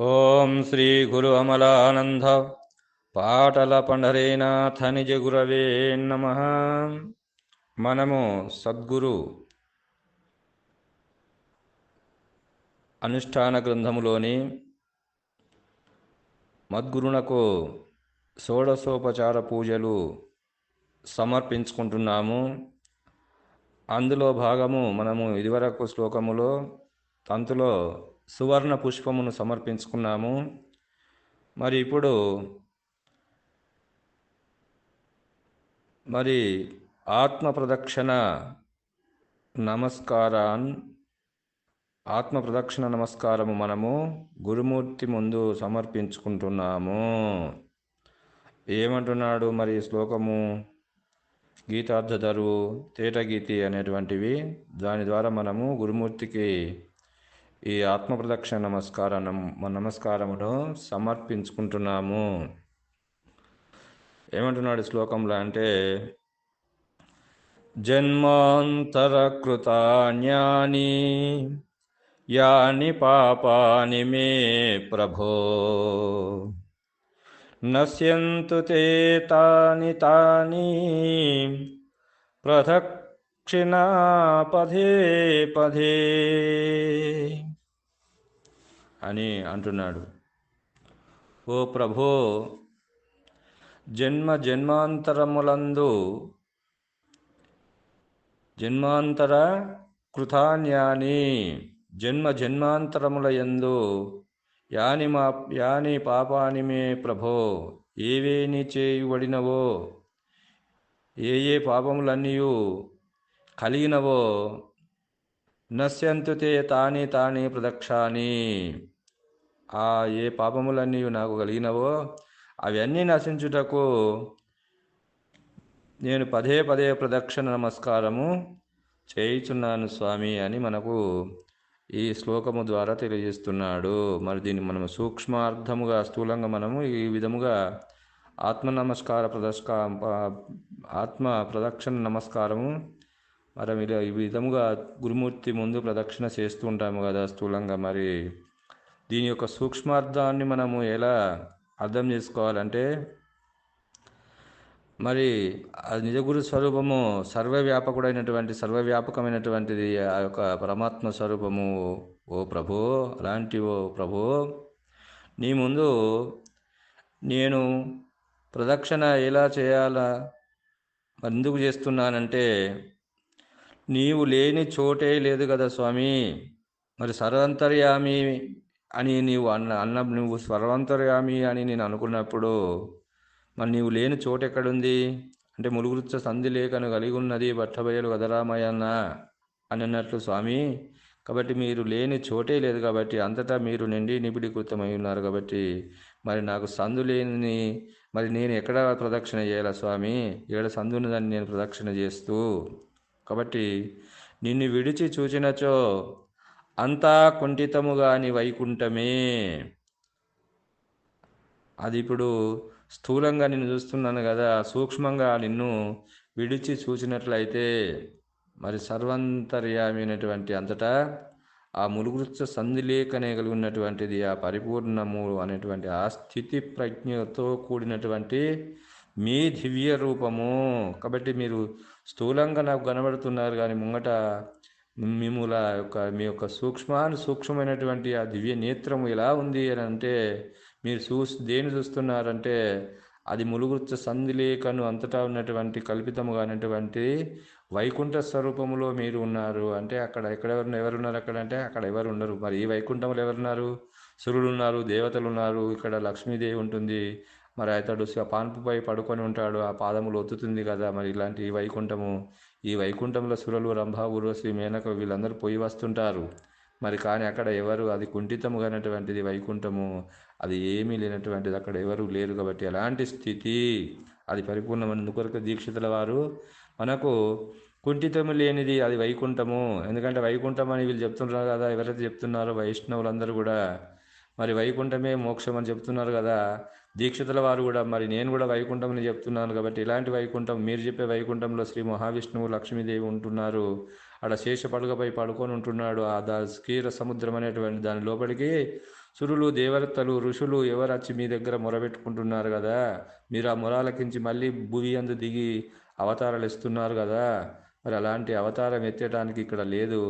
ఓం శ్రీ గురు అమలానంద పాటల పండరీనాథ నిజ గురవే నమ. మనము సద్గురు అనుష్ఠాన గ్రంథములోని మద్గురునకు షోడశోపచార పూజలు సమర్పించుకుంటున్నాము. అందులో భాగము మనము ఇదివరకు శ్లోకములో తంతులో సువర్ణ పుష్పమును సమర్పించుకున్నాము. మరి ఇప్పుడు మరి ఆత్మ ప్రదక్షిణ నమస్కారాన్ ఆత్మ ప్రదక్షిణ నమస్కారము మనము గురుమూర్తి ముందు సమర్పించుకుంటున్నాము. ఏమంటున్నాడు మరి శ్లోకము? గీతార్థధరు తేటగీతి అనేటువంటివి. దాని ద్వారా మనము గురుమూర్తికి ఈ ఆత్మప్రదక్ష నమస్కార నమస్కారం నమస్కారమును సమర్పించుకుంటున్నాము. ఏమంటున్నాడు శ్లోకంలో అంటే జన్మాంతరకృతాన్యాని యాని పాపాని మే ప్రభో నశ్యంతు తే తాని తాని ప్రదక్షిణా పదే పదే అని అంటున్నాడు. ఓ ప్రభో జన్మ జన్మాంతరములందు జన్మాంతర కృతాన్యాని జన్మ జన్మాంతరముల యందు యాని మా యాని పాపాని మే ప్రభో ఏవేని చేయుబడినవో ఏ ఏ పాపములన్నీయు కలిగినవో నశ్యంతుతే తాని తాని ప్రదక్షాని. ఆ ఏ పాపములన్నీ నాకు కలిగినవో అవన్నీ నశించుటకు నేను పదే పదే ప్రదక్షిణ నమస్కారము చేయుచున్నాను స్వామి అని మనకు ఈ శ్లోకము ద్వారా తెలియజేస్తున్నాడు. మరి దీన్ని మనము సూక్ష్మార్థముగా స్థూలంగా మనము ఈ విధముగా ఆత్మ నమస్కార ప్రదర్శక ఆత్మ ప్రదక్షిణ నమస్కారము మరి ఇలా ఈ విధముగా గురుమూర్తి ముందు ప్రదక్షిణ చేస్తూ ఉంటాము కదా స్థూలంగా మరి. దీని యొక్క సూక్ష్మార్థాన్ని మనము ఎలా అర్థం చేసుకోవాలంటే మరి నిజగురు స్వరూపము సర్వవ్యాపకుడైనటువంటి సర్వవ్యాపకమైనటువంటిది ఆ యొక్క పరమాత్మ స్వరూపము ఓ ప్రభు అలాంటి ఓ ప్రభు నీ ముందు నేను ప్రదక్షిణ ఎలా చేయాలా? మరి ఎందుకు చేస్తున్నానంటే నీవు లేని చోటే లేదు కదా స్వామి. మరి సర్వంతర్యామి అని నీవు అన్న అన్న నువ్వు సర్వంతర్యామి అని నేను అనుకున్నప్పుడు మరి నీవు లేని చోటు ఎక్కడుంది? అంటే ములుగురుచ్చ సంధి లేఖను కలిగి ఉన్నది బట్టబయలు కదరామయ్యన్న అని అన్నట్లు స్వామి. కాబట్టి మీరు లేని చోటే లేదు కాబట్టి అంతటా మీరు నిండి నిబిడీకృతమై ఉన్నారు కాబట్టి మరి నాకు సందు లేని మరి నేను ఎక్కడ ప్రదక్షిణ చేయాలా స్వామి? ఏడ సందున్నదని నేను ప్రదక్షిణ చేస్తూ. కాబట్టి నిన్ను విడిచి చూచినచో అంతా కుంఠితముగాని వైకుంఠమే. అది ఇప్పుడు స్థూలంగా నిన్ను చూస్తున్నాను కదా సూక్ష్మంగా నిన్ను విడిచి చూసినట్లయితే మరి సర్వంతర్యామైనటువంటి అంతటా ఆ ములుగురుచ్చ సంధిలేఖనే కలిగి ఉన్నటువంటిది ఆ పరిపూర్ణము అనేటువంటి ఆ స్థితి ప్రజ్ఞతో కూడినటువంటి మీ దివ్య రూపము. కాబట్టి మీరు స్థూలంగా నాకు కనబడుతున్నారు కానీ ముంగట మిముల యొక్క మీ యొక్క సూక్ష్మాను సూక్ష్మమైనటువంటి ఆ దివ్య నేత్రము ఎలా ఉంది అని అంటే మీరు చూ దేని చూస్తున్నారంటే అది ములుగుచ్చ సంధిలేఖను అంతటా ఉన్నటువంటి కల్పితముగానటువంటి వైకుంఠ స్వరూపములో మీరు ఉన్నారు. అంటే అక్కడ ఎక్కడెవరు ఎవరున్నారు అక్కడ అంటే అక్కడ ఎవరు ఉండరు. మరి ఈ వైకుంఠంలో ఎవరున్నారు? సురుడు ఉన్నారు దేవతలు ఉన్నారు ఇక్కడ లక్ష్మీదేవి ఉంటుంది. మరి అతడు పాన్పుపై పడుకొని ఉంటాడు ఆ పాదములు ఒత్తుతుంది కదా. మరి ఇలాంటి ఈ వైకుంఠము ఈ వైకుంఠంలో సురలు రంభ ఊర్వశి మేనక వీళ్ళందరూ పోయి వస్తుంటారు. మరి కానీ అక్కడ ఎవరు? అది కుంఠితముగానటువంటిది వైకుంఠము. అది ఏమీ లేనటువంటిది అక్కడ ఎవరు లేరు కాబట్టి ఎలాంటి స్థితి. అది పరిపూర్ణమైనందుకొరకు దీక్షితుల వారు. మనకు కుంఠితము లేనిది అది వైకుంఠము. ఎందుకంటే వైకుంఠం అని వీళ్ళు చెప్తున్నారు కదా ఎవరైతే చెప్తున్నారో వైష్ణవులందరూ కూడా. మరి వైకుంఠమే మోక్షం అని చెప్తున్నారు కదా. దీక్షితుల వారు కూడా మరి నేను కూడా వైకుంఠం అని చెప్తున్నాను కాబట్టి ఇలాంటి వైకుంఠం మీరు చెప్పే వైకుంఠంలో శ్రీ మహావిష్ణువు లక్ష్మీదేవి ఉంటున్నారు. ఆడ శేష పడగపై పడుకొని ఉంటున్నాడు. ఆ దా కీర సముద్రం అనేటువంటి దాని లోపలికి సురులు దేవతలు ఋషులు ఎవరు వచ్చి మీ దగ్గర మొరబెట్టుకుంటున్నారు కదా? మీరు ఆ మొరాలకించి మళ్ళీ భూమి అందు దిగి అవతారాలు ఇస్తున్నారు కదా? మరి అలాంటి అవతారం ఎత్తడానికి ఇక్కడ లేదు.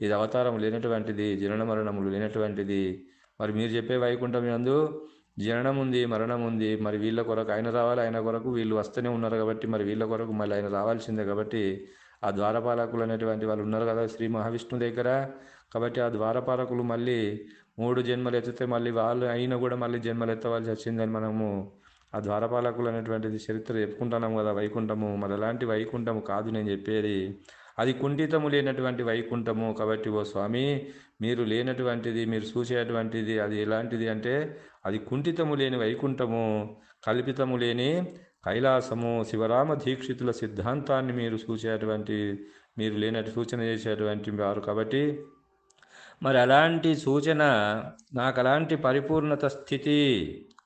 ఇది అవతారం లేనటువంటిది జనన మరణములు లేనటువంటిది. మరి మీరు చెప్పే వైకుంఠం యందు జననం ఉంది మరణం ఉంది మరి వీళ్ళ కొరకు ఆయన రావాలి ఆయన కొరకు వీళ్ళు వస్తూనే ఉన్నారు కాబట్టి మరి వీళ్ళ కొరకు మళ్ళీ ఆయన రావాల్సిందే కాబట్టి ఆ ద్వారపాలకులు అనేటువంటి వాళ్ళు ఉన్నారు కదా శ్రీ మహావిష్ణు దగ్గర. కాబట్టి ఆ ద్వారపాలకులు మళ్ళీ మూడు జన్మలు ఎత్తితే మళ్ళీ వాళ్ళు అయినా కూడా మళ్ళీ జన్మలు ఎత్తవలసి వచ్చిందని మనము ఆ ద్వారపాలకులు అనేటువంటిది చరిత్ర చెప్పుకుంటున్నాం కదా వైకుంఠము. మరి అలాంటి వైకుంఠము కాదు నేను చెప్పేది. అది కుంఠితము లేనటువంటి వైకుంఠము కాబట్టి ఓ స్వామి మీరు లేనటువంటిది మీరు చూసేటువంటిది అది ఎలాంటిది అంటే అది కుంఠితము లేని వైకుంఠము కల్పితము లేని కైలాసము శివరామ దీక్షితుల సిద్ధాంతాన్ని మీరు చూసేటువంటి మీరు లేనట్టు సూచన చేసేటువంటి వారు కాబట్టి మరి అలాంటి సూచన నాకు అలాంటి పరిపూర్ణత స్థితి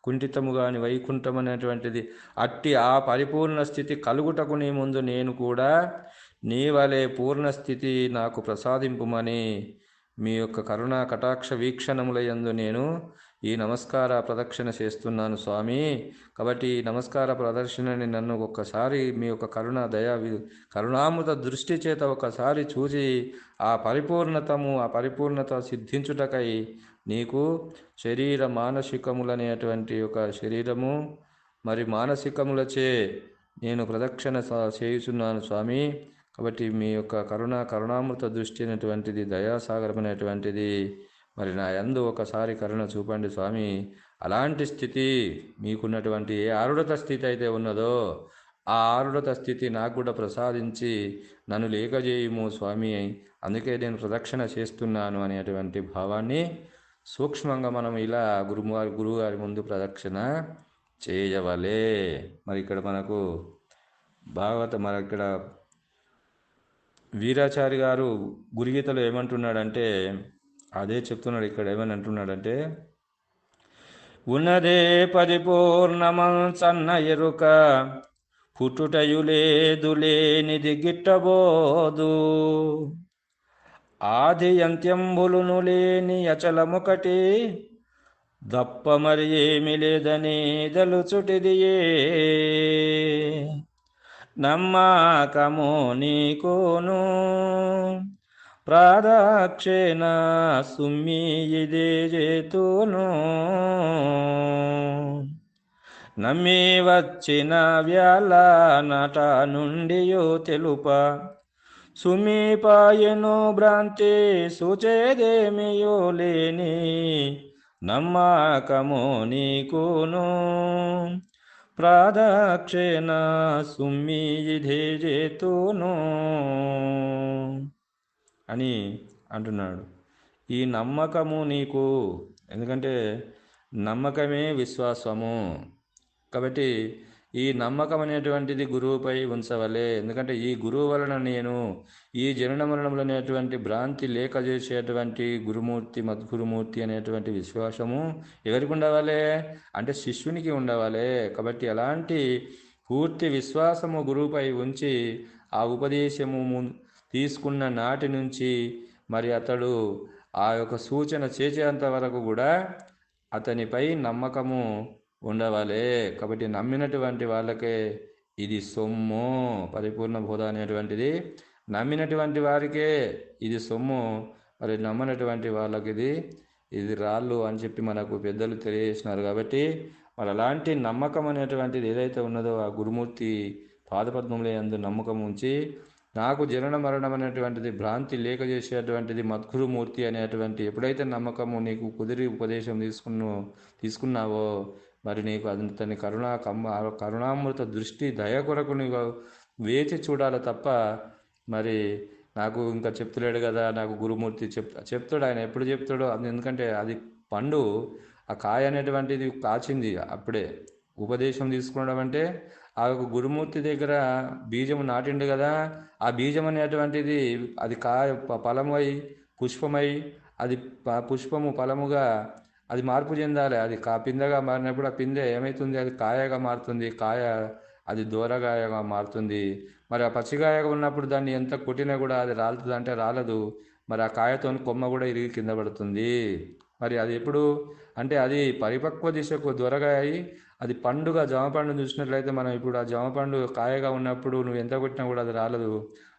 కుంఠితము కాని వైకుంఠం అనేటువంటిది అట్టి ఆ పరిపూర్ణ స్థితి కలుగుటకు నీ ముందు నేను కూడా నీ వలె పూర్ణ స్థితి నాకు ప్రసాదింపుమని మీ యొక్క కరుణా కటాక్ష వీక్షణముల యందు నేను ఈ నమస్కార ప్రదక్షిణ చేస్తున్నాను స్వామి. కాబట్టి ఈ నమస్కార ప్రదర్శనని నన్ను ఒక్కసారి మీ యొక్క కరుణ దయా కరుణామృత దృష్టి చేత ఒకసారి చూసి ఆ పరిపూర్ణతము ఆ పరిపూర్ణత సిద్ధించుటకై నీకు శరీర మానసికములనేటువంటి ఒక శరీరము మరి మానసికములచే నేను ప్రదక్షిణ స- చేయుచున్నాను స్వామి. కాబట్టి మీ యొక్క కరుణ కరుణామృత దృష్టి అనేటువంటిది దయాసాగరమైనటువంటిది మరి నా యందు ఒకసారి కరుణ చూపండి స్వామి. అలాంటి స్థితి మీకున్నటువంటి ఏ ఆరుడత స్థితి అయితే ఉన్నదో ఆ ఆరుడత స్థితి నాకు కూడా ప్రసాదించి నన్ను లేకజేయము స్వామి. అందుకే నేను ప్రదక్షిణ చేస్తున్నాను అనేటువంటి భావాన్ని సూక్ష్మంగా మనం ఇలా గురువారి గురువుగారి ముందు ప్రదక్షిణ చేయవలే. మరి ఇక్కడ మనకు భాగవత మరి ఇక్కడ వీరాచారి గారు గురుగీతలో ఏమంటున్నాడంటే అదే చెప్తున్నాడు ఇక్కడ ఏమని అంటున్నాడంటే ఉన్నదే పరిపూర్ణమల్సన్న ఎరుక పుట్టుటయులేదు లేనిది గిట్టబోదు. ఆది అంత్యంబులును లేని అచలముకటి దప్ప మరి ఏమి లేదని దలుచుటిదియే నమ్మకము నీకును. ప్రాదాక్షేణ సుమ్మి ఇదే చేతును. నమ్మి వచ్చిన వ్యాల నట నుండియో తెలుప. సుమీపాయను భ్రాంతి సుచేదేమియో లేని. నమ్మకము నీకును. ప్రాదాక్షేణ సుమ్మి ఇదే అని అంటున్నాడు. ఈ నమ్మకము నీకు ఎందుకంటే నమ్మకమే విశ్వాసము. కాబట్టి ఈ నమ్మకం అనేటువంటిది గురువుపై ఉంచవలే. ఎందుకంటే ఈ గురువు వలన నేను ఈ జనన మరణములు అనేటువంటి భ్రాంతి లేక చేసేటువంటి గురుమూర్తి మద్గురుమూర్తి అనేటువంటి విశ్వాసము ఎవరికి ఉండవాలే? అంటే శిష్యునికి ఉండవాలే. కాబట్టి అలాంటి పూర్తి విశ్వాసము గురువుపై ఉంచి ఆ ఉపదేశము తీసుకున్న నాటి నుంచి మరి అతడు ఆ యొక్క సూచన చేసేంత వరకు కూడా అతనిపై నమ్మకము ఉండవాలే. కాబట్టి నమ్మినటువంటి వాళ్ళకే ఇది సొమ్ము పరిపూర్ణ బోధ అనేటువంటిది. నమ్మినటువంటి వారికే ఇది సొమ్ము మరి నమ్మనటువంటి వాళ్ళకి ఇది ఇది రాళ్ళు అని చెప్పి మనకు పెద్దలు తెలియజేసినారు కాబట్టి మరి అలాంటి నమ్మకం అనేటువంటిది ఏదైతే ఉన్నదో ఆ గురుమూర్తి పాదపద్మంలో అందు నమ్మకం ఉంచి నాకు జనన మరణం అనేటువంటిది భ్రాంతి లేక చేసేటువంటిది మద్గురుమూర్తి అనేటువంటి ఎప్పుడైతే నమ్మకము నీకు కుదిరి ఉపదేశం తీసుకున్న తీసుకున్నావో మరి నీకు అతని కరుణా కమ్మ కరుణామృత దృష్టి దయ కొరకు నీకు వేచి చూడాలి తప్ప మరి నాకు ఇంకా చెప్తలేడు కదా నాకు గురుమూర్తి చెప్ చెప్తాడు ఆయన ఎప్పుడు చెప్తాడో అది ఎందుకంటే అది పండు ఆ కాయ అనేటువంటిది కాచింది అప్పుడే. ఉపదేశం తీసుకోవడం అంటే ఆ యొక్క గురుమూర్తి దగ్గర బీజం నాటిండు కదా ఆ బీజం అనేటువంటిది అది కాయ ఫలమై పుష్పమై అది పుష్పము ఫలముగా అది మార్పు చెందాలి. అది కా పిందెగా మారినప్పుడు ఆ పిందె ఏమవుతుంది అది కాయగా మారుతుంది. కాయ అది దూరగాయగా మారుతుంది. మరి ఆ పచ్చిగాయగా ఉన్నప్పుడు దాన్ని ఎంత కొట్టినా కూడా అది రాలుతుంది అంటే రాలదు. మరి ఆ కాయతో కొమ్మ కూడా ఇరిగి కింద పడుతుంది. మరి అది ఎప్పుడు? అంటే అది పరిపక్వ దిశకు దొరగాయి అయి అది పండుగ జామ పండు చూసినట్లయితే మనం ఇప్పుడు ఆ జామ పండు కాయగా ఉన్నప్పుడు నువ్వు ఎంత కొట్టినా కూడా అది రాలదు.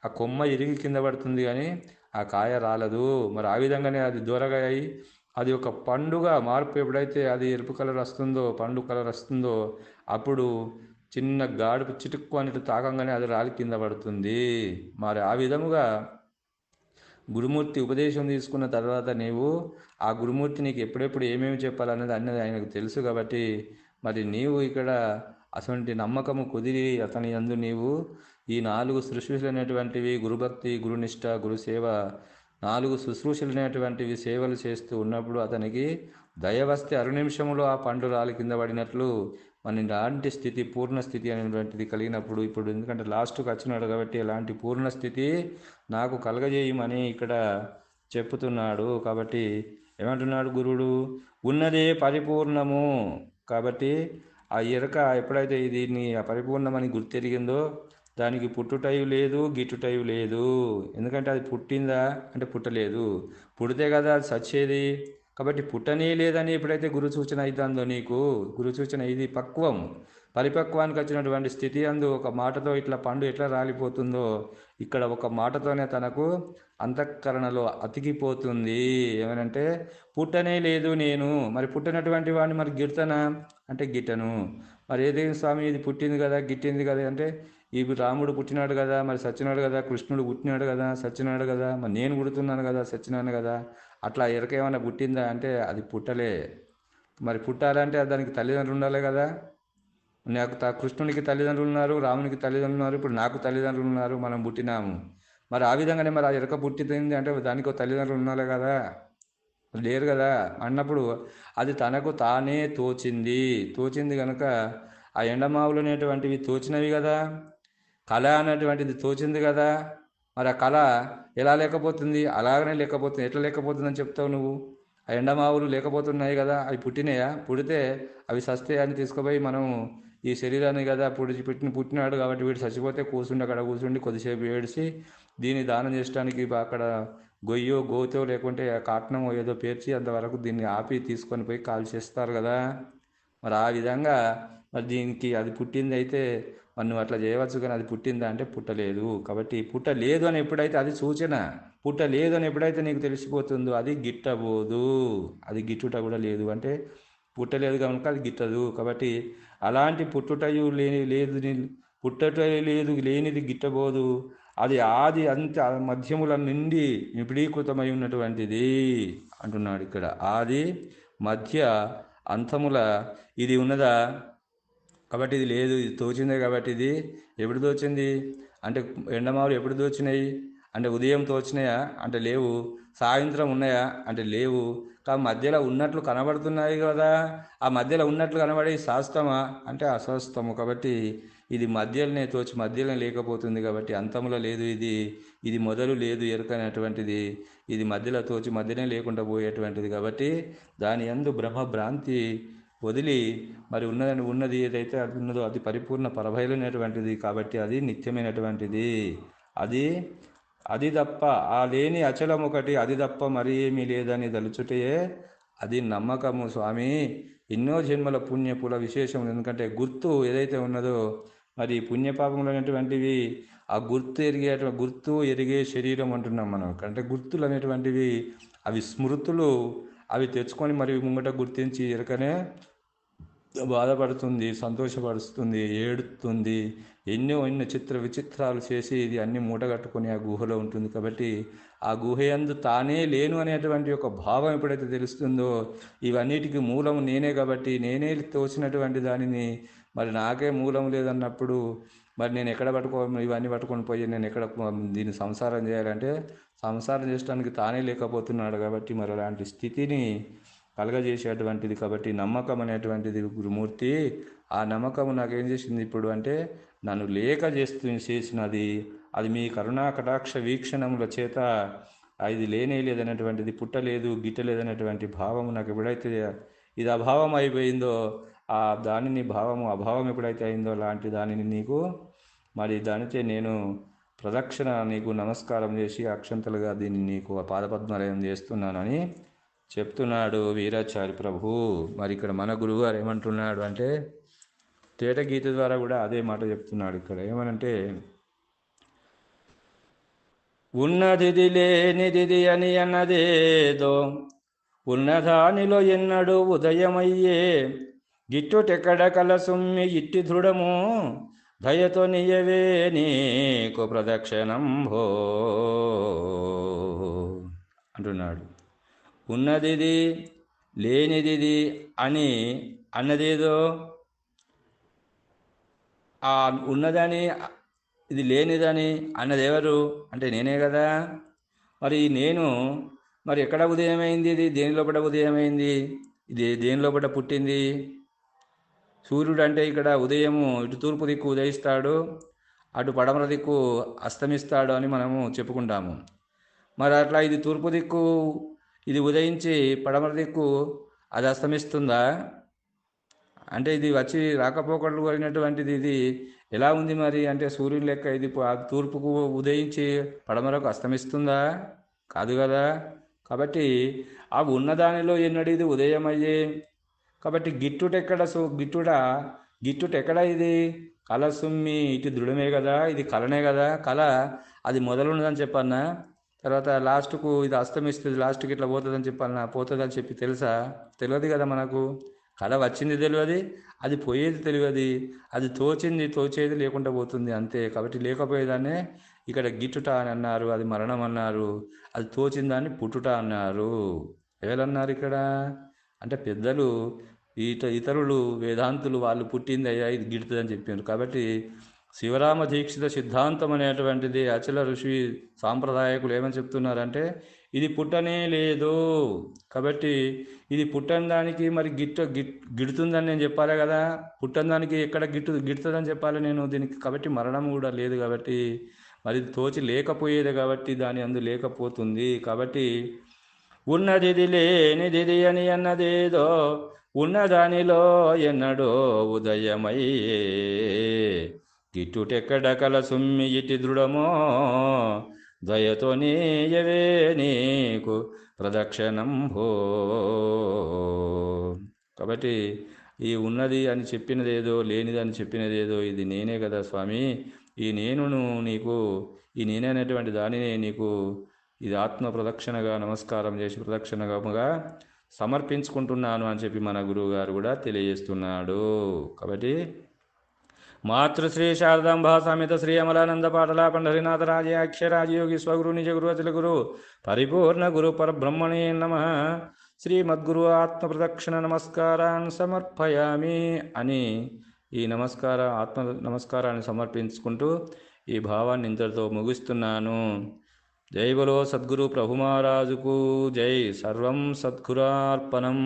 ఆ కొమ్మ ఇరిగి కింద పడుతుంది కానీ ఆ కాయ రాలదు. మరి ఆ విధంగానే అది దూరగా అయి అది ఒక పండుగ మార్పు ఎప్పుడైతే అది ఎరుపు కలర్ వస్తుందో పండు కలర్ వస్తుందో అప్పుడు చిన్న గాడుపు చిటుక్కు అనేది తాకంగానే అది రాలి కింద పడుతుంది. మరి ఆ విధముగా గురుమూర్తి ఉపదేశం తీసుకున్న తర్వాత నీవు ఆ గురుమూర్తి నీకు ఎప్పుడెప్పుడు ఏమేమి చెప్పాలన్నది అన్నది ఆయనకు తెలుసు కాబట్టి మరి నీవు ఇక్కడ అటువంటి నమ్మకము కుదిరి అతని యందు నీవు ఈ నాలుగు శుశ్రూషలైనటువంటివి గురుభక్తి గురునిష్ట గురుసేవ నాలుగు శుశ్రూషలైనటువంటివి సేవలు చేస్తూ ఉన్నప్పుడు అతనికి దయవస్తే అరు నిమిషంలో ఆ పండు రాలి కింద పడినట్లు మన ఇలాంటి స్థితి పూర్ణ స్థితి అనేటువంటిది కలిగినప్పుడు ఇప్పుడు ఎందుకంటే లాస్ట్కి వచ్చినాడు కాబట్టి అలాంటి పూర్ణ స్థితి నాకు కలగజేయమని ఇక్కడ చెప్పుతున్నాడు. కాబట్టి ఏమంటున్నాడు గురుడు? ఉన్నదే పరిపూర్ణము. కాబట్టి ఆ ఎరక ఎప్పుడైతే దీన్ని ఆ పరిపూర్ణమని గుర్తెరిగిందో దానికి పుట్టుటయు లేదు గిట్టుటయు లేదు. ఎందుకంటే అది పుట్టిందా అంటే పుట్టలేదు. పుడితే కదా అది సచ్చేది. కాబట్టి పుట్టనే లేదని ఎప్పుడైతే గురు సూచన అవుతుందో నీకు గురు సూచన ఇది పక్వం. పరిపక్వానికి వచ్చినటువంటి స్థితి అందు ఒక మాటతో ఇట్లా పండు ఎట్లా రాలిపోతుందో ఇక్కడ ఒక మాటతోనే తనకు అంతఃకరణలో అతికిపోతుంది. ఏమనంటే పుట్టనే లేదు నేను. మరి పుట్టినటువంటి వాడిని మరి గిట్టనా అంటే గిట్టను. మరి ఏదేం స్వామి ఇది పుట్టింది కదా గిట్టింది కదా అంటే ఇప్పుడు రాముడు పుట్టినాడు కదా మరి సచ్చినాడు కదా కృష్ణుడు పుట్టినాడు కదా సచ్చినాడు కదా మరి నేను పుడుతున్నాను కదా సచ్చినాను కదా అట్లా ఎరక ఏమైనా పుట్టిందా అంటే అది పుట్టలే. మరి పుట్టాలంటే దానికి తల్లిదండ్రులు ఉండాలి కదా. నాకు తా కృష్ణునికి తల్లిదండ్రులు ఉన్నారు రామునికి తల్లిదండ్రులు ఉన్నారు ఇప్పుడు నాకు తల్లిదండ్రులు ఉన్నారు మనం పుట్టినాము. మరి ఆ విధంగానే మరి ఆ ఎరక పుట్టింది అంటే దానికి తల్లిదండ్రులు ఉండాలి కదా. లేరు కదా. అన్నప్పుడు అది తనకు తానే తోచింది. తోచింది కనుక ఆ ఎండమావులు అనేటువంటివి తోచినవి కదా. కళ అనేటువంటిది తోచింది కదా. మరి ఆ కళ ఎలా లేకపోతుంది? అలాగనే లేకపోతుంది. ఎట్లా లేకపోతుందని చెప్తావు నువ్వు? ఆ ఎండమావులు లేకపోతున్నాయి కదా. అవి పుట్టినాయా? పుడితే అవి సస్తే అని తీసుకుపోయి మనం ఈ శరీరాన్ని కదా పుడిచి పుట్టిన పుట్టినాడు కాబట్టి వీడు చచ్చిపోతే కూర్చుండి అక్కడ కూర్చుండి కొద్దిసేపు ఏడిసి దీన్ని దానం చేయడానికి అక్కడ గొయ్యో గోతో లేకుంటే కాటనమో ఏదో పేర్చి అంతవరకు దీన్ని ఆపి తీసుకొని పోయి కాల్ చేస్తారు కదా. మరి ఆ విధంగా మరి దీనికి అది పుట్టింది అయితే నువ్వు అట్లా చేయవచ్చు కానీ అది పుట్టిందా అంటే పుట్టలేదు. కాబట్టి పుట్టలేదు అని ఎప్పుడైతే అది సూచన పుట్టలేదు అని ఎప్పుడైతే నీకు తెలిసిపోతుందో అది గిట్టబోదు. అది గిట్టుట కూడా లేదు అంటే పుట్టలేదు కనుక అది గిట్టదు. కాబట్టి అలాంటి పుట్టుటయు లేని లేదు పుట్టట లేదు లేనిది గిట్టబోదు. అది ఆది అంత మధ్యముల నుండి విపుడీకృతమై ఉన్నటువంటిది అంటున్నాడు ఇక్కడ. ఆది మధ్య అంతముల ఇది ఉన్నదా? కాబట్టి ఇది లేదు ఇది తోచిందే కాబట్టి ఇది ఎప్పుడు తోచింది? అంటే ఎండమావులు ఎప్పుడు తోచినాయి? అంటే ఉదయం తోచినాయా? అంటే లేవు. సాయంత్రం ఉన్నాయా? అంటే లేవు. కానీ మధ్యలో ఉన్నట్లు కనబడుతున్నాయి కదా. ఆ మధ్యలో ఉన్నట్లు కనబడే శాస్త్రమా అంటే అస్వస్థము. కాబట్టి ఇది మధ్యలోనే తోచి మధ్యలో లేకపోతుంది కాబట్టి అంతంలో లేదు ఇది. ఇది మొదలు లేదు ఎరుకనేటువంటిది. ఇది మధ్యలో తోచి మధ్యనే లేకుండా పోయేటువంటిది కాబట్టి దాని అందు బ్రహ్మభ్రాంతి వదిలి మరి ఉన్నదని ఉన్నది ఏదైతే అది ఉన్నదో అది పరిపూర్ణ పరభైలైనటువంటిది కాబట్టి అది నిత్యమైనటువంటిది. అది అది తప్ప ఆ లేని అచలం ఒకటి అది తప్ప మరి ఏమీ లేదని తలుచుటే అది నమ్మకము స్వామి. ఎన్నో జన్మల పుణ్యపుల విశేషం ఎందుకంటే గుర్తు ఏదైతే ఉన్నదో మరి పుణ్యపాపములు అనేటువంటివి ఆ గుర్తు ఎరిగే గుర్తు ఎరిగే శరీరం అంటున్నాం మనం. అంటే గుర్తులు అనేటువంటివి అవి స్మృతులు అవి తెచ్చుకొని మరి ముంగట గుర్తించి ఎరకనే బాధపడుతుంది సంతోషపరుస్తుంది ఏడుతుంది. ఎన్నో ఎన్నో చిత్ర విచిత్రాలు చేసి ఇది అన్ని మూటగట్టుకుని ఆ గుహలో ఉంటుంది కాబట్టి ఆ గుహయందు తానే లేను అనేటువంటి ఒక భావం ఎప్పుడైతే తెలుస్తుందో ఇవన్నిటికీ మూలం నేనే కాబట్టి నేనే తోచినటువంటి దానిని మరి నాకే మూలం లేదన్నప్పుడు మరి నేను ఎక్కడ పట్టుకో ఇవన్నీ పట్టుకొని పోయి నేను ఎక్కడ దీన్ని సంసారం చేయాలంటే సంసారం చేయడానికి తానే లేకపోతున్నాడు కాబట్టి మరి అలాంటి స్థితిని కలగజేసేటువంటిది కాబట్టి నమ్మకం అనేటువంటిది గురుమూర్తి ఆ నమ్మకం నాకేం చేసింది ఇప్పుడు అంటే నన్ను లేక చేస్తు చేసినది. అది మీ కరుణా కటాక్ష వీక్షణముల చేత ఇది లేనే లేదనేటువంటిది పుట్టలేదు గిట్టలేదనేటువంటి భావము నాకు ఎప్పుడైతే ఇది అభావం అయిపోయిందో ఆ దానిని భావము అభావం ఎప్పుడైతే అయిందో అలాంటి దానిని నీకు మరి దానిచే నేను ప్రదక్షిణ నీకు నమస్కారం చేసి అక్షంతలుగా దీన్ని నీకు పాదపద్మలయం చేస్తున్నానని చెప్తున్నాడు వీరాచారి ప్రభు. మరి ఇక్కడ మన గురువు గారు ఏమంటున్నాడు అంటే తేట గీత ద్వారా కూడా అదే మాట చెప్తున్నాడు ఇక్కడ. ఏమనంటే ఉన్నదిది లేనిదిది అని అన్నదేదో ఉన్నదానిలో ఎన్నడు ఉదయమయ్యే గిట్టుటెక్కడ కలసుమ్మి ఇట్టి దృఢము దయతో నియవే నీకు ప్రదక్షిణం భో అంటున్నాడు. ఉన్నదిది లేనిదిది అని అన్నదేదో? ఆ ఉన్నదని ఇది లేనిదని అన్నది ఎవరు అంటే నేనే కదా. మరి నేను మరి ఎక్కడ ఉదయమైంది ఇది? దేని లోపల ఉదయమైంది? ఇది దేని లోపల పుట్టింది? సూర్యుడు అంటే ఇక్కడ ఉదయము ఇటు తూర్పు దిక్కు ఉదయిస్తాడు అటు పడమర దిక్కు అస్తమిస్తాడు అని మనము చెప్పుకుంటాము. మరి అట్లా ఇది తూర్పు దిక్కు ఇది ఉదయించి పడమర దిక్కు అది అస్తమిస్తుందా? అంటే ఇది వచ్చి రాకపోకట్లు కోరినటువంటిది ఇది ఎలా ఉంది మరి? అంటే సూర్యుని లెక్క ఇది తూర్పుకు ఉదయించి పడమరకు అస్తమిస్తుందా? కాదు కదా. కాబట్టి ఆ ఉన్నదానిలో ఎన్నడూ ఇది ఉదయం అయ్యే కాబట్టి గిట్టుటెక్కడ సో గిట్టుట గిట్టుటెక్కడ ఇది? కళ సుమ్మి ఇటు దృఢమే కదా ఇది కళనే కదా. కళ అది మొదలున్నదని చెప్పన్నా? తర్వాత లాస్ట్కు ఇది అస్తమిస్తుంది లాస్ట్కి ఇట్లా పోతుందని చెప్పాలన్నా పోతుందని చెప్పి తెలుసా? తెలియదు కదా మనకు. కళ వచ్చింది తెలియదు అది పోయేది తెలియదు అది తోచింది తోచేది లేకుండా పోతుంది అంతే. కాబట్టి లేకపోయేదాన్నే ఇక్కడ గిట్టుట అని అన్నారు అది మరణం అన్నారు అది తోచిందాన్ని పుట్టుట అన్నారు. ఎవరన్నారు ఇక్కడ? అంటే పెద్దలు ఇత ఇతరులు వేదాంతులు వాళ్ళు పుట్టింది అయ్యా ఇది గిడుతుందని చెప్పారు కాబట్టి శివరామ దీక్షిత సిద్ధాంతం అనేటువంటిది అచల ఋషి సాంప్రదాయకులు ఏమని చెప్తున్నారంటే ఇది పుట్టనే లేదు. కాబట్టి ఇది పుట్టని దానికి మరి గిట్ట గిట్ గిడుతుందని నేను చెప్పాలి కదా. పుట్టని దానికి ఎక్కడ గిట్టు గిడుతుందని చెప్పాలి నేను దీనికి. కాబట్టి మరణం కూడా లేదు కాబట్టి మరి తోచి లేకపోయేది కాబట్టి దాని అందు లేకపోతుంది. కాబట్టి ఉన్నదిది లేనిదిది అని అన్నదేదో ఉన్నదానిలో ఎన్నడో ఉదయమయ్యే గిట్టుటెక్కడ కల సుమ్మి ఇటి దృఢమో దయతో నీయవే నీకు ప్రదక్షిణం భో కాబట్టి ఈ ఉన్నది అని చెప్పినదేదో లేనిది అని చెప్పినదేదో ఇది నేనే కదా స్వామి. ఈ నేనును నీకు ఈ నేనే అనేటువంటి దానినే నీకు ఇది ఆత్మ ప్రదక్షిణగా నమస్కారం చేసి ప్రదక్షిణగా సమర్పించుకుంటున్నాను అని చెప్పి మన గురువుగారు కూడా తెలియజేస్తున్నాడు. కాబట్టి మాతృశ్రీ శారదాంబా సమేత శ్రీ అమలానంద పాటల పండరినాథ రాజయాక్షరాజయోగి స్వగురు నిజగురు అచల గురు పరిపూర్ణ గురు పరబ్రహ్మణే నమ. శ్రీమద్గురు ఆత్మప్రదక్షిణ నమస్కారాన్ని సమర్పయామి అని ఈ నమస్కార ఆత్మ నమస్కారాన్ని సమర్పించుకుంటూ ఈ భావాన్ని ఇంతటితో ముగిస్తున్నాను. జై బలో సద్గురు ప్రభు మహారాజుకు జై సర్వం సద్గురార్పణం.